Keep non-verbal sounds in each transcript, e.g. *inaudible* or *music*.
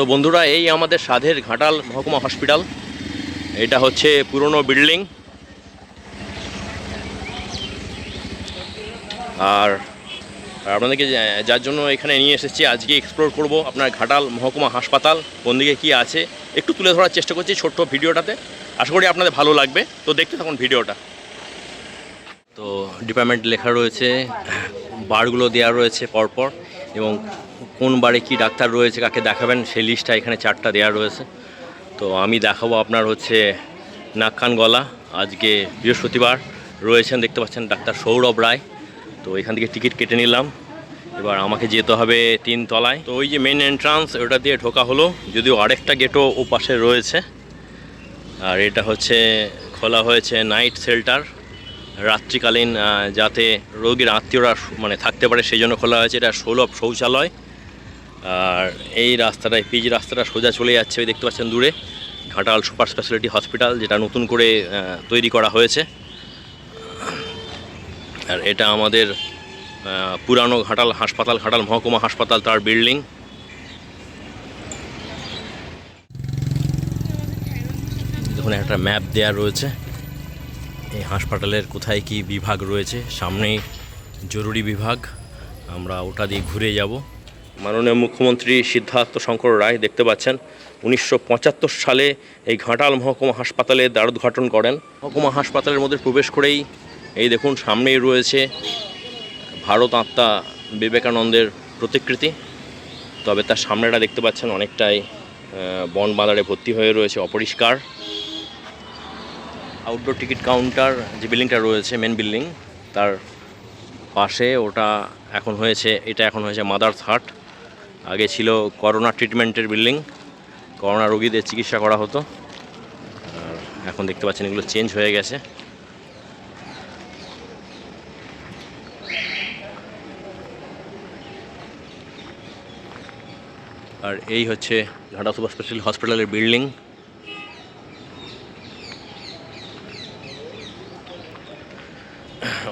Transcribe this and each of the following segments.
তো বন্ধুরা, এই আমাদের সাধের ঘাটাল মহকুমা হসপিটাল। এটা হচ্ছে পুরনো বিল্ডিং। আর আপনাদেরকে যার জন্য এখানে নিয়ে এসেছি, আজকে এক্সপ্লোর করব আপনার ঘাটাল মহকুমা হাসপাতাল, কোন দিকে কী আছে। একটু তুলে ধরার চেষ্টা করছি ছোট্ট ভিডিওটাতে। আশা করি আপনাদের ভালো লাগবে। তো দেখতে থাকুন ভিডিওটা। তো ডিপার্টমেন্ট লেখা রয়েছে বারগুলো দেওয়া রয়েছে পরপর, এবং কোন বারে কি ডাক্তার রয়েছে, কাকে দেখাবেন, সেই লিস্টটা এখানে চারটা দেওয়া রয়েছে। তো আমি দেখাবো আপনার হচ্ছে নাক, কান, গলা। আজকে বৃহস্পতিবার রয়েছেন, দেখতে পাচ্ছেন ডাক্তার সৌরভ রায়। তো এখান থেকে টিকিট কেটে নিলাম। এবার আমাকে যেতে হবে তিন তলায়। তো ওই যে মেন এন্ট্রান্স ওটা দিয়ে ঢোকা হলো। যদিও আরেকটা গেটও ও পাশে রয়েছে। আর এটা হচ্ছে, খোলা হয়েছে নাইট শেল্টার রাত্রিকালীন যাতে রোগীর আত্মীয়রা মানে থাকতে পারে, সেই জন্য খোলা হয়েছে। এটা সৌলভ শৌচালয়। আর এই রাস্তাটায় পিচ রাস্তাটা সোজা চলে যাচ্ছে, ওই দেখতে পাচ্ছেন দূরে, ঘাটাল সুপার স্পেশালিটি হসপিটাল, যেটা নতুন করে তৈরি করা হয়েছে। আর এটা আমাদের পুরানো ঘাটাল হাসপাতাল, ঘাটাল মহকুমা হাসপাতাল, তার বিল্ডিং। দেখুন, একটা ম্যাপ দেয়া রয়েছে। এই হাসপাতালের কোথায় কি বিভাগ রয়েছে? সামনেই জরুরি বিভাগ। আমরা ওটা দিয়ে ঘুরে যাব। মাননীয় মুখ্যমন্ত্রী সিদ্ধার্থ শঙ্কর রায় দেখতে পাচ্ছেন, উনিশশো পঁচাত্তর সালে এই ঘাটাল মহকুমা হাসপাতালে দ্বারোদ্ঘাটন করেন। মহকুমা হাসপাতালের মধ্যে প্রবেশ করেই এই দেখুন সামনেই রয়েছে ভারত আত্মা বিবেকানন্দের প্রতিকৃতি। তবে তার সামনেটা দেখতে পাচ্ছেন অনেকটাই বন বাঁধারে ভর্তি হয়ে রয়েছে অপরিষ্কার। আউটডোর টিকিট কাউন্টার যে বিল্ডিংটা রয়েছে মেন বিল্ডিং তার পাশে ওটা এখন হয়েছে, এটা এখন হয়েছে মাদার্স হাট আগে ছিল করোনা ট্রিটমেন্টের বিল্ডিং, করোনা রোগীদের চিকিৎসা করা হতো। আর এখন দেখতে পাচ্ছেন এগুলো চেঞ্জ হয়ে গেছে। আর এই হচ্ছে ঘাটা সুপার স্পেশাল হসপিটালের বিল্ডিং।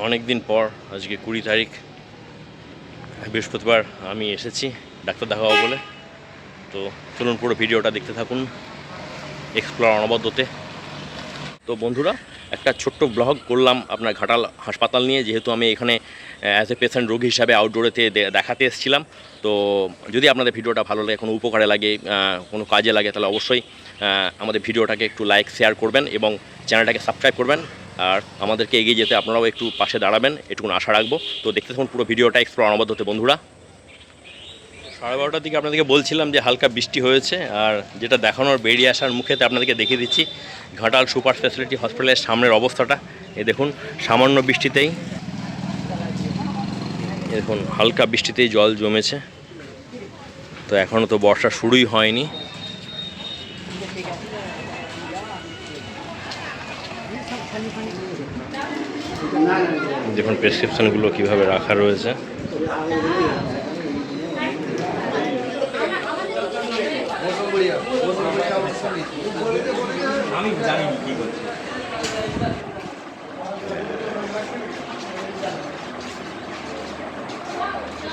অনেক দিন পর, আজকে কুড়ি তারিখ, বৃহস্পতিবার আমি এসেছি। ডাক্তার দেখাবো বলে। তো চলুন পুরো ভিডিওটা দেখতে থাকুন এক্সপ্লোর অনবদ্যতে। তো বন্ধুরা, একটা ছোট্ট ব্লগ করলাম আপনার ঘাটাল হাসপাতাল নিয়ে, যেহেতু আমি এখানে অ্যাজ এ পেশেন্ট রোগী হিসাবে আউটডোরেতে দেখাতে এসেছিলাম। তো যদি আপনাদের ভিডিওটা ভালো লাগে, কোনো উপকারে লাগে কোনো কাজে লাগে, তাহলে অবশ্যই আমাদের ভিডিওটাকে একটু লাইক শেয়ার করবেন এবং চ্যানেলটাকে সাবস্ক্রাইব করবেন। আর আমাদেরকে এগিয়ে যেতে আপনারাও একটু পাশে দাঁড়াবেন, এটুকুন আশা রাখব। তো দেখতে থাকুন পুরো ভিডিওটা এক্সপ্লোর অনবদ্যতে, বন্ধুরা। সাড়ে বারোটার দিকে আপনাদেরকে বলছিলাম যে হালকা বৃষ্টি হয়েছে, আর যেটা দেখানোর বেরিয়ে আসার মুখেতে আপনাদেরকে দেখিয়ে দিচ্ছি, ঘাটাল সুপার স্পেশালিটি হসপিটালের সামনের অবস্থাটা। এ দেখুন, সামান্য বৃষ্টিতেই দেখুন, হালকা বৃষ্টিতেই জল জমেছে। তো এখনও তো বর্ষা শুরুই হয়নি। দেখুন প্রেসক্রিপশনগুলো কীভাবে রাখা রয়েছে। আমি জানি কি করছি।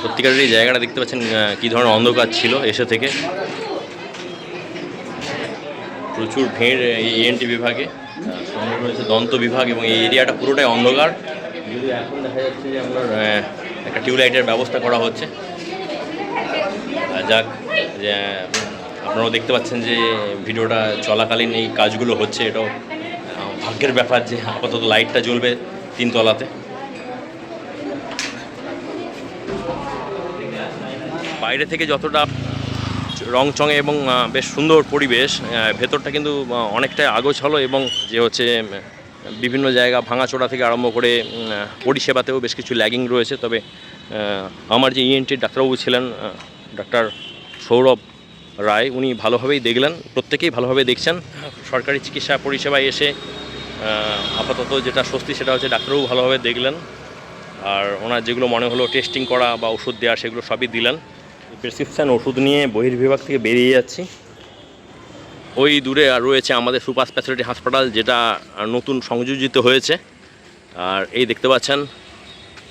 সত্যিকারের এই জায়গাটা দেখতে পাচ্ছেন কী ধরনের অন্ধকার ছিল এসে থেকে। প্রচুর ভিড় এই ইএনটি বিভাগে আহ, রয়েছে দন্ত বিভাগ এবং এই এরিয়াটা পুরোটাই অন্ধকার। যদি এখন দেখা যাচ্ছে যে আপনার একটা টিউবলাইটের ব্যবস্থা করা হচ্ছে। যাক যে আপনারাও দেখতে পাচ্ছেন যে ভিডিওটা চলাকালীন এই কাজগুলো হচ্ছে, এটাও ভাগ্যের ব্যাপার যে আপাতত লাইটটা জ্বলবে তিনতলাতে। বাইরে থেকে যতটা রং চঙে এবং বেশ সুন্দর পরিবেশ ভেতরটা কিন্তু অনেকটাই আগোছালো এবং যে হচ্ছে বিভিন্ন জায়গা ভাঙাচোরা থেকে আরম্ভ করে পরিষেবাতেও বেশ কিছু ল্যাগিং রয়েছে। তবে আমার যে ইএনটি ডাক্তারবাবু ছিলেন ডাক্তার সৌরভ রায়, উনি ভালোভাবেই দেখলেন, প্রত্যেকেই ভালোভাবে দেখছেন। সরকারি চিকিৎসা পরিষেবায় এসে আপাতত যেটা স্বস্তি সেটা হচ্ছে ডাক্তারবাবু ভালোভাবে দেখলেন, আর ওনার যেগুলো মনে হলো টেস্টিং করা বা ওষুধ দেওয়া সেগুলো সবই দিলেন। প্রেসক্রিপশান ওষুধ নিয়ে বহির্বিভাগ থেকে বেরিয়ে যাচ্ছি। ওই দূরে আর রয়েছে আমাদের সুপার স্পেশালিটি হাসপাতাল, যেটা নতুন সংযোজিত হয়েছে। আর এই দেখতে পাচ্ছেন,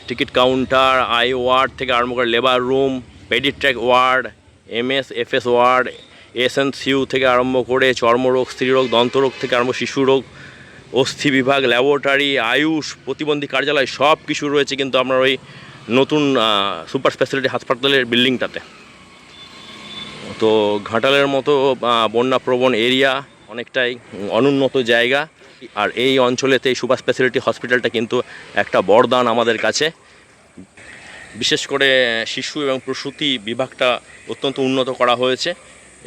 টিকিট কাউন্টার, আই ওয়ার্ড থেকে আরম্ভ করে labour room paediatric ward MS FS ward SNCU থেকে আরম্ভ করে চর্মরোগ, স্ত্রীরোগ, দন্তরোগ থেকে আরম্ভ শিশু রোগ অস্থি বিভাগ, ল্যাবরেটরি, আয়ুষ, প্রতিবন্ধী কার্যালয় সব কিছু রয়েছে কিন্তু আপনার ওই নতুন সুপার স্পেশালিটি হাসপাতালের বিল্ডিংটাতে। তো ঘাটালের মতো বন্যাপ্রবণ এরিয়া অনেকটাই অনুন্নত জায়গা। আর এই অঞ্চলেতে এই সুপার স্পেশালিটি হসপিটালটা কিন্তু একটা বরদান আমাদের কাছে। বিশেষ করে শিশু এবং প্রসূতি বিভাগটা অত্যন্ত উন্নত করা হয়েছে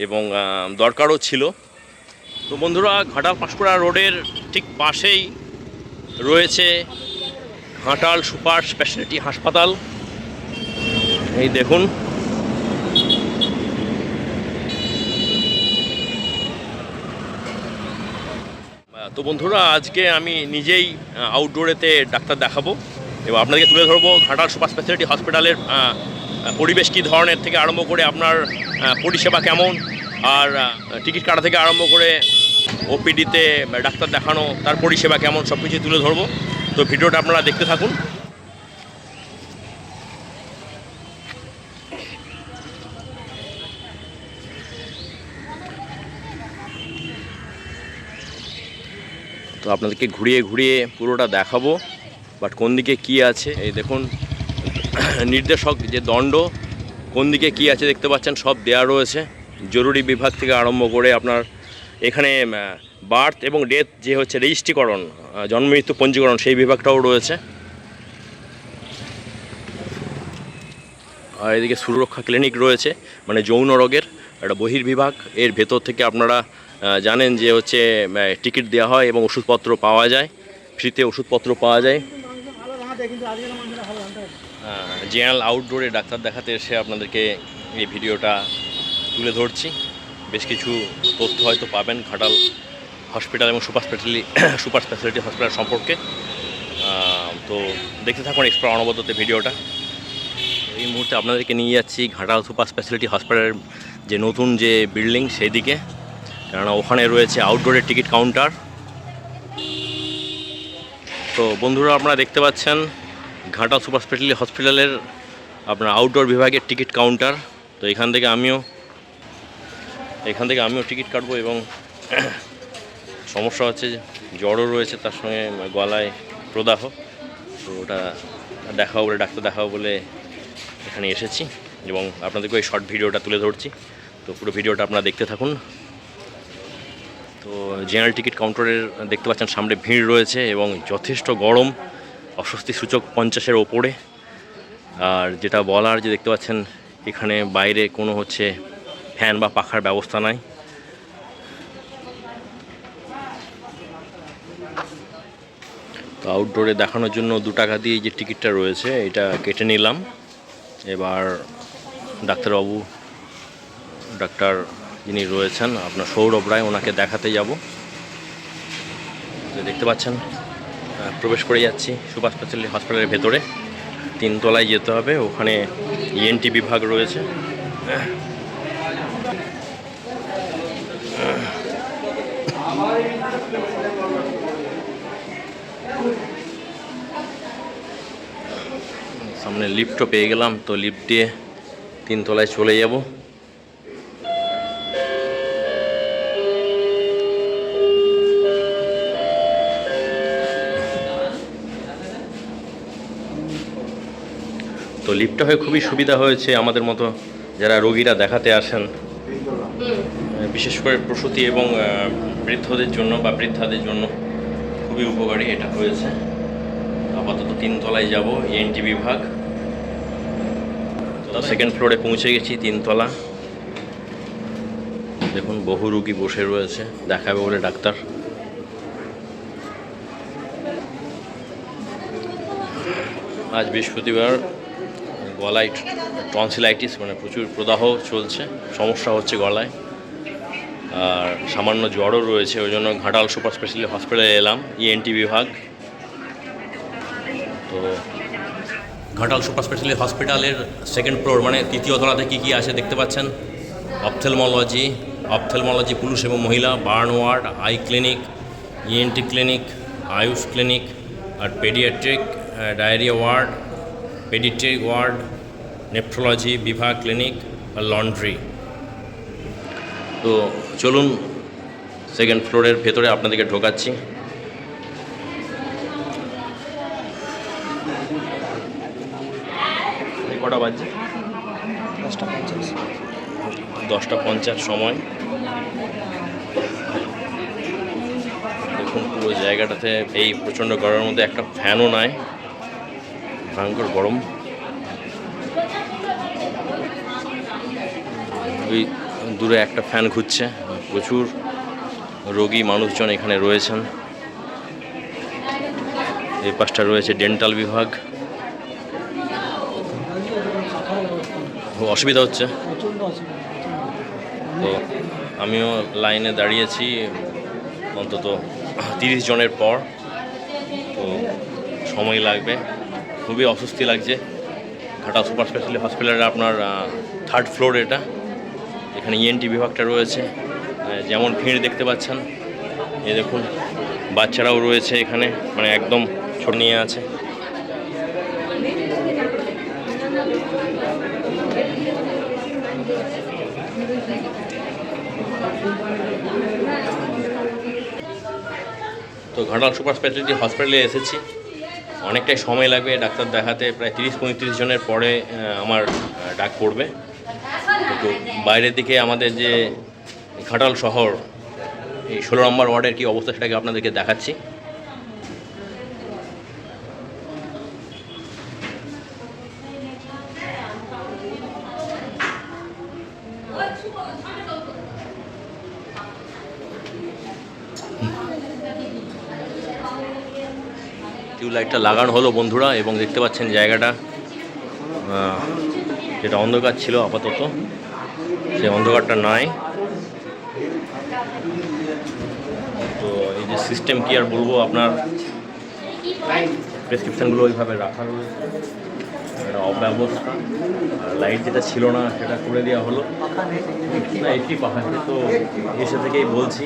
এবং দরকারও ছিল। তো বন্ধুরা, ঘাটাল পাঁশকুড়া রোডের ঠিক পাশেই রয়েছে ঘাটাল সুপার স্পেশালিটি হাসপাতাল। এই দেখুন। তো বন্ধুরা, আজকে আমি নিজেই আউটডোরেতে ডাক্তার দেখাবো। এবং আপনাদেরকে তুলে ধরবো ঘাটাল সুপার স্পেশালিটি হসপিটালের পরিবেশ কী ধরনের থেকে আরম্ভ করে আপনার পরিষেবা কেমন, আর টিকিট কাটা থেকে আরম্ভ করে ওপিডিতে ডাক্তার দেখানো, তার পরিষেবা কেমন সব কিছু তুলে ধরবো। তো ভিডিওটা আপনারা দেখতে থাকুন। তো আপনাদেরকে ঘুরিয়ে ঘুরিয়ে পুরোটা দেখাবো। বাট কোন দিকে কী আছে এই দেখুন নির্দেশক যে দণ্ড কোন দিকে কী আছে দেখতে পাচ্ছেন সব দেয়া রয়েছে। জরুরি বিভাগ থেকে আরম্ভ করে আপনার এখানে বার্থ এবং ডেথ যে হচ্ছে রেজিস্ট্রিকরণ আহ, জন্ম মৃত্যু পঞ্জীকরণ সেই বিভাগটাও রয়েছে। আর এদিকে সুরক্ষা ক্লিনিক রয়েছে মানে যৌন রোগের একটা বহির্বিভাগ। এর ভেতর থেকে আপনারা জানেন যে হচ্ছে টিকিট দেওয়া হয় এবং ওষুধপত্র পাওয়া যায় ফ্রিতে ওষুধপত্র পাওয়া যায়। জেনারেল আউটডোরে ডাক্তার দেখাতে এসে আপনাদেরকে এই ভিডিওটা তুলে ধরছি। বেশ কিছু তথ্য হয়তো পাবেন ঘাটাল হসপিটাল এবং super specially super speciality hospital সম্পর্কে। তো দেখতে থাকুন এক্সপ্রা অনবদ্যতে ভিডিওটা। এই মুহূর্তে আপনাদেরকে নিয়ে যাচ্ছি ঘাটাল সুপার স্পেশালিটি হসপিটালের যে নতুন যে বিল্ডিং সেই দিকে কেননা ওখানে রয়েছে আউটডোরের টিকিট কাউন্টার তো বন্ধুরা আপনারা দেখতে পাচ্ছেন ঘাটা সুপার স্পেশালিটি হসপিটালের আপনার আউটডোর বিভাগের টিকিট কাউন্টার তো এখান থেকে আমিও, এখান থেকে আমিও টিকিট কাটবো এবং *clears throat* সমস্যা হচ্ছে জ্বরও রয়েছে তার সঙ্গে গলায় প্রদাহ। তো ওটা দেখাও বলে, ডাক্তার দেখাও বলে এখানে এসেছি এবং আপনাদেরকে ওই শর্ট ভিডিওটা তুলে ধরছি। তো পুরো ভিডিওটা আপনারা দেখতে থাকুন। তো জেনারেল টিকিট কাউন্টারের দেখতে পাচ্ছেন সামনে ভিড় রয়েছে এবং যথেষ্ট গরম, অস্বস্তি সূচক পঞ্চাশের ওপরে। আর যেটা বলার যে দেখতে পাচ্ছেন, এখানে বাইরে কোনো হচ্ছে ফ্যান বা পাখার ব্যবস্থা নাই। তো আউটডোরে দেখানোর জন্য দু টাকা দিয়ে যে টিকিটটা রয়েছে, এটা কেটে নিলাম। এবার ডাক্তারবাবু, ডাক্তার যিনি রয়েছেন, আপনার সৌরভ রায়, ওনাকে দেখাতে যাব। দেখতে পাচ্ছেন প্রবেশ করে যাচ্ছি সুভাষ স্পেশালিটি হসপিটালের ভেতরে। তিনতলায় যেতে হবে, ওখানে ইএনটি বিভাগ রয়েছে। সামনে লিফটও পেয়ে গেলাম, তো লিফট দিয়ে তিনতলায় চলে যাব। তো লিফটটা হয়ে খুবই সুবিধা হয়েছে আমাদের মতো যারা রোগীরা দেখাতে আসেন। বিশেষ করে প্রসূতি এবং বৃদ্ধদের জন্য বা বৃদ্ধাদের জন্য খুবই উপকারী এটা হয়েছে। আপাতত তিনতলায় যাব এনটি বিভাগ। তো সেকেন্ড ফ্লোরে পৌঁছে গেছি তিনতলা। দেখুন, বহু রুগী বসে রয়েছে, দেখাবে বলে ডাক্তার। আজ বৃহস্পতিবার গলায় টনসিলাইটিস মানে প্রচুর প্রদাহ চলছে, সমস্যা হচ্ছে গলায়। আর সামান্য জ্বরও রয়েছে, ওই জন্য ঘাটাল সুপার স্পেশালিটি হসপিটালে এলাম ইএনটি বিভাগ। তো ঘাটাল সুপার স্পেশালিটি হসপিটালের সেকেন্ড ফ্লোর মানে তৃতীয় তলাতে কী কী আছে দেখতে পাচ্ছেন? অপথেলমোলজি অপথেলমোলজি পুরুষ এবং মহিলা burn ward eye clinic ENT clinic Ayush clinic আর paediatric diarrhoea ward paediatric ward nephrology বিভাগ ক্লিনিক আর লন্ড্রি তো তো চলুন সেকেন্ড ফ্লোরের ভেতরে আপনাদেরকে ঢোকাচ্ছি। কটা বাজছে? দশটা পঞ্চাশ। দশটা পঞ্চাশ সময়। দেখুন পুরো জায়গাটাতে এই প্রচণ্ড গরমের মধ্যে একটা ফ্যানও নাই। ভয়ঙ্কর গরম। ওই দূরে একটা ফ্যান ঘুরছে, প্রচুর রোগী মানুষজন এখানে রয়েছেন। এই পাশটা রয়েছে ডেন্টাল বিভাগ। অসুবিধা হচ্ছে? তো আমিও লাইনে দাঁড়িয়েছি অন্তত তিরিশ জনের পর, তো সময় লাগবে। খুবই অস্বস্তি লাগছে। ঘাটা সুপার স্পেশালিটি হসপিটালের আপনার থার্ড ফ্লোর এটা। এখানে ইএনটি বিভাগটা রয়েছে। যেমন ভিড় দেখতে পাচ্ছেন। এই দেখুন, বাচ্চারাও রয়েছে এখানে মানে একদম ছোট নিয়ে আছে। তো ঘাটাল সুপার স্পেশালিটি হসপিটালে এসেছি। অনেকটাই সময় লাগবে ডাক্তার দেখাতে, প্রায় তিরিশ পঁয়ত্রিশ জনের পরে আমার ডাক পড়বে। কিন্তু বাইরের দিকে আমাদের যে ঘাটাল শহর, এই ষোলো নম্বর ওয়ার্ডের কী অবস্থা সেটাকে আপনাদেরকে দেখাচ্ছি। টিউবলাইটটা লাগানো হলো বন্ধুরা এবং দেখতে পাচ্ছেন জায়গাটা। যেটা অন্ধকার ছিল আপাতত, সে অন্ধকারটা নাই। তো এই যে সিস্টেম কি আর বলব আপনার? প্রেসক্রিপশানগুলো ওইভাবে রাখা রয়েছে। একটা অব্যবস্থা লাইট যেটা ছিল না, সেটা করে দেওয়া হলো। না, একটি পাখা তো এসে থেকেই বলছি।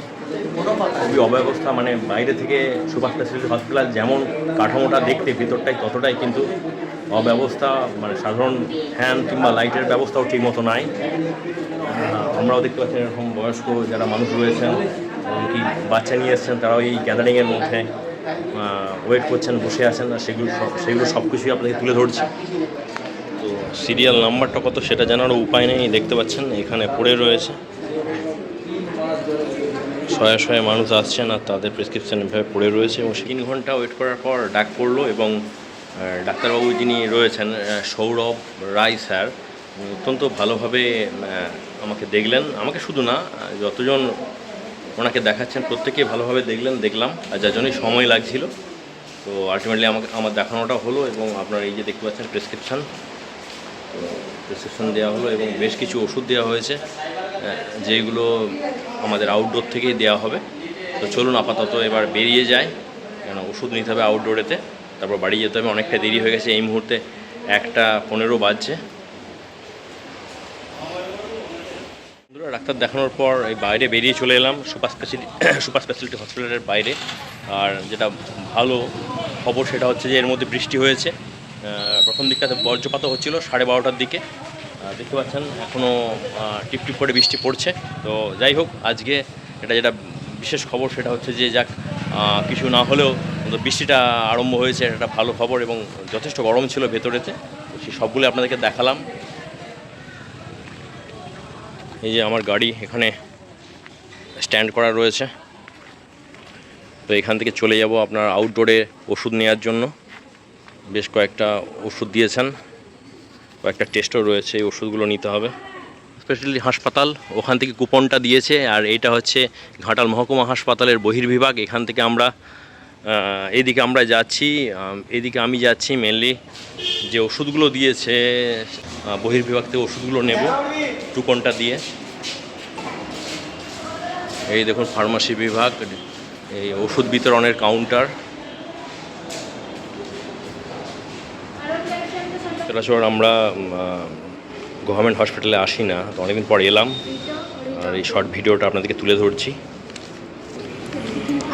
খুবই অব্যবস্থা মানে বাইরে থেকে সুপার স্পেশালিটি হসপিটাল যেমন কাঠামোটা দেখতে, ভিতরটাই ততটাই কিন্তু অব্যবস্থা। মানে সাধারণ ফ্যান কিংবা লাইটের ব্যবস্থাও ঠিক মতো নাই। আমরাও দেখতে পাচ্ছি এরকম বয়স্ক যারা মানুষ রয়েছেন, এমনকি বাচ্চা নিয়ে এসছেন, তারাও এই গ্যাদারিংয়ের মধ্যে ওয়েট করছেন, বসে আছেন, আর সেগুলো সব সেগুলো সব কিছুই আপনাকে তুলে ধরছি। সিরিয়াল নাম্বারটা কত সেটা জানারও উপায় নেই, দেখতে পাচ্ছেন, এখানে পড়ে রয়েছে। শয়ে শয়ে মানুষ আসছেন আর তাদের প্রেসক্রিপশন এভাবে পড়ে রয়েছে এবং তিন ঘণ্টা ওয়েট করার পর ডাক পড়ল এবং ডাক্তারবাবু যিনি রয়েছেন সৌরভ রায় স্যার অত্যন্ত ভালোভাবে আমাকে দেখলেন। আমাকে শুধু না, যতজন ওনাকে দেখাচ্ছেন প্রত্যেকে ভালোভাবে দেখলেন, দেখলাম। আর যার জন্যই সময় লাগছিল। তো আলটিমেটলি আমাকে, আমার দেখানোটা হলো এবং আপনার এই যে দেখতে পাচ্ছেন প্রেসক্রিপশন প্রেসক্রিপশন দেওয়া হলো এবং বেশ কিছু ওষুধ দেওয়া হয়েছে যেগুলো আমাদের আউটডোর থেকেই দেওয়া হবে। তো চলুন আপাতত এবার বেরিয়ে যায় কেন, ওষুধ নিতে হবে আউটডোরেতে তারপর বাড়ি যেতে হবে। অনেকটা দেরি হয়ে গেছে এই মুহূর্তে, একটা পনেরো বাজছে। ডাক্তার দেখানোর পর এই বাইরে বেরিয়ে চলে এলাম, সুপার স্পেশালি *coughs* সুপার স্পেশালিটি হসপিটালের বাইরে। আর যেটা ভালো খবর সেটা হচ্ছে যে এর মধ্যে বৃষ্টি হয়েছে। প্রথম দিকটাতে বজ্রপাতও হচ্ছিল, সাড়ে বারোটার দিকে। দেখতে পাচ্ছেন এখনও টিপ টিপ করে বৃষ্টি পড়ছে। তো যাই হোক, আজকে এটা যেটা বিশেষ খবর, সেটা হচ্ছে যে যাক কিছু না হলেও বৃষ্টিটা আরম্ভ হয়েছে, এটা একটা ভালো খবর এবং যথেষ্ট গরম ছিল ভেতরেতে। সেই সবগুলো আপনাদেরকে দেখালাম। এই যে আমার গাড়ি এখানে স্ট্যান্ড করা রয়েছে। তো এখান থেকে চলে যাব আপনার আউটডোরে ওষুধ নেওয়ার জন্য। বেশ কয়েকটা ওষুধ দিয়েছেন। কয়েকটা টেস্টও রয়েছে, এই ওষুধগুলো নিতে হবে। স্পেশালি হাসপাতাল, ওখান থেকে কুপনটা দিয়েছে, আর এটা হচ্ছে ঘাটাল মহকুমা হাসপাতালের বহির্বিভাগ। এখান থেকে আমরা এদিকে আমরা যাচ্ছি এদিকে আমি যাচ্ছি মেনলি যে ওষুধগুলো দিয়েছে বহির্বিভাগ থেকে ওষুধগুলো নেব, কুপনটা দিয়ে। এই দেখুন ফার্মাসি বিভাগ, এই ওষুধ বিতরণের কাউন্টার সচরাচর আমরা গভর্নমেন্ট হসপিটালে আসি না তো অনেকদিন পর এলাম। আর এই শর্ট ভিডিওটা আপনাদেরকে তুলে ধরছি।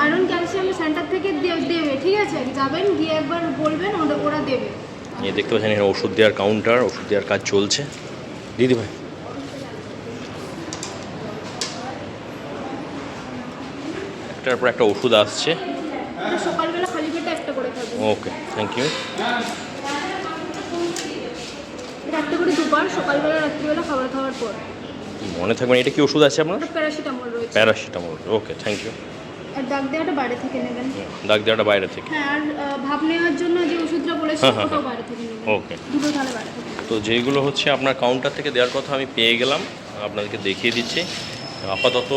আয়রন ক্যালসিয়াম সেন্টার থেকে দেবে ঠিক আছে? যাবেন গিয়ে একবার বলবেন ওরা- ওরা দেবে। এই দেখতে পাচ্ছেন এখানে ওষুধ দেওয়ার কাউন্টার ওষুধ দেওয়ার কাজ চলছে। দিদি ভাই। একটার পর একটা ওষুধ আসছে। সকালবেলা খালি পেটে একটা করে খাবেন ওকে থ্যাংক ইউ একটা করে দুবার সকালবেলা রাত্রিবেলা খাবার খাওয়ার পর। মনে থাকবেন এটা কি ওষুধ আছে আপনার? প্যারাসিটামল রয়েছে। প্যারাসিটামল ওকে থ্যাংক ইউ আর দাগ দেওয়াটা বাইরে থেকে নেবেন। ডাক দেওয়াটা বাইরে থেকে। হ্যাঁ আর আহ, নেওয়ার জন্য যে ওষুধটা বলেছি হ্যাঁ, হ্যাঁ, ওটাও বাইরে থেকে নেবেন। ওকে। দুটো তাহলে বাইরে থেকে তো যেগুলো হচ্ছে আপনার কাউন্টার থেকে দেওয়ার কথা আমি পেয়ে গেলাম আপনাদেরকে দেখিয়ে দিচ্ছি। আপাতত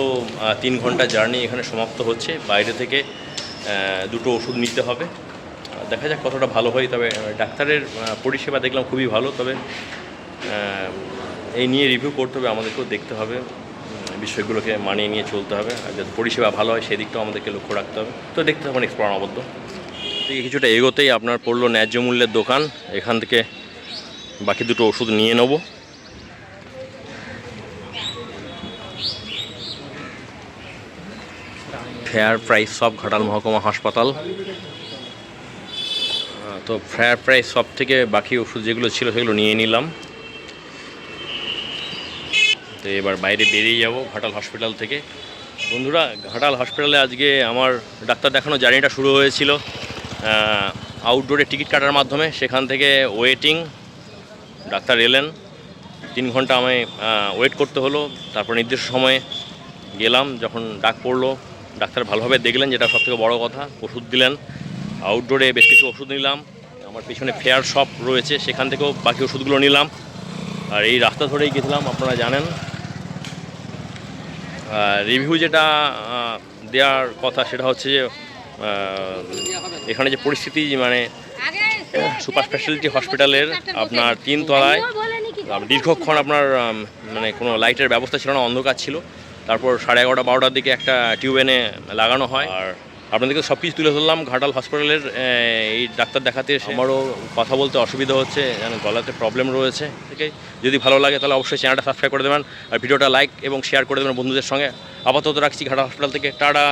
তিন ঘণ্টা জার্নি এখানে সমাপ্ত হচ্ছে। বাইরে থেকে দুটো ওষুধ নিতে হবে। দেখা যাক কতটা ভালো হয়। তবে ডাক্তারের পরিষেবা দেখলাম খুবই ভালো। তবে এই নিয়ে রিভিউ করতে হবে, আমাদেরকেও দেখতে হবে। বিষয়গুলোকে মানিয়ে নিয়ে চলতে হবে। আর যাতে পরিষেবা ভালো হয়, সেদিকটাও আমাদেরকে লক্ষ্য রাখতে হবে। তো দেখতে হবে এক্সপ্লোর আবদ্ধ থেকে কিছুটা এগোতেই আপনার পড়ল ন্যায্য মূল্যের দোকান। এখান থেকে বাকি দুটো ওষুধ নিয়ে নেব। ফেয়ার প্রাইস সব ঘাটাল মহকুমা হাসপাতাল। তো ফেয়ার প্রাইস সব থেকে বাকি ওষুধ যেগুলো ছিল সেগুলো নিয়ে নিলাম। তো এবার বাইরে বেরিয়ে যাব ঘাটাল হসপিটাল থেকে। বন্ধুরা, ঘাটাল হসপিটালে আজকে আমার ডাক্তার দেখানো জার্নিটা শুরু হয়েছিল আউটডোরে টিকিট কাটার মাধ্যমে। সেখান থেকে ওয়েটিং ডাক্তার এলেন। তিন ঘণ্টা আমায় ওয়েট করতে হলো। তারপর নির্দিষ্ট সময়ে গেলাম। যখন ডাক পড়ল, ডাক্তার ভালোভাবে দেখলেন, যেটা সবথেকে বড় কথা, ওষুধ দিলেন। আউটডোরে বেশ কিছু ওষুধ নিলাম। আমার পিছনে ফেয়ার শপ রয়েছে, সেখান থেকেও বাকি ওষুধগুলো নিলাম। আর এই রাস্তা ধরেই গেছিলাম, আপনারা জানেন। রিভিউ যেটা দেওয়ার কথা সেটা হচ্ছে যে এখানে যে পরিস্থিতি মানে সুপার স্পেশালিটি হসপিটালের আপনার তিন তলায় দীর্ঘক্ষণ আপনার মানে কোনো লাইটের ব্যবস্থা ছিল না, অন্ধকার ছিল। তারপর সাড়ে এগারোটা, বারোটার দিকে একটা টিউব এনে লাগানো হয়। আর আপনাদেরকে সব কিছু তুলে ধরলাম। ঘাটাল হসপিটালের এই ডাক্তার দেখাতে আমারও কথা বলতে অসুবিধা হচ্ছে যেন গলাতে প্রবলেম রয়েছে থেকে যদি ভালো লাগে তাহলে অবশ্যই চ্যানেলটা সাবস্ক্রাইব করে দেবেন আর ভিডিওটা লাইক এবং শেয়ার করে দেবেন বন্ধুদের সঙ্গে। আপাতত রাখছি ঘাটাল হসপিটাল থেকে। টাটা!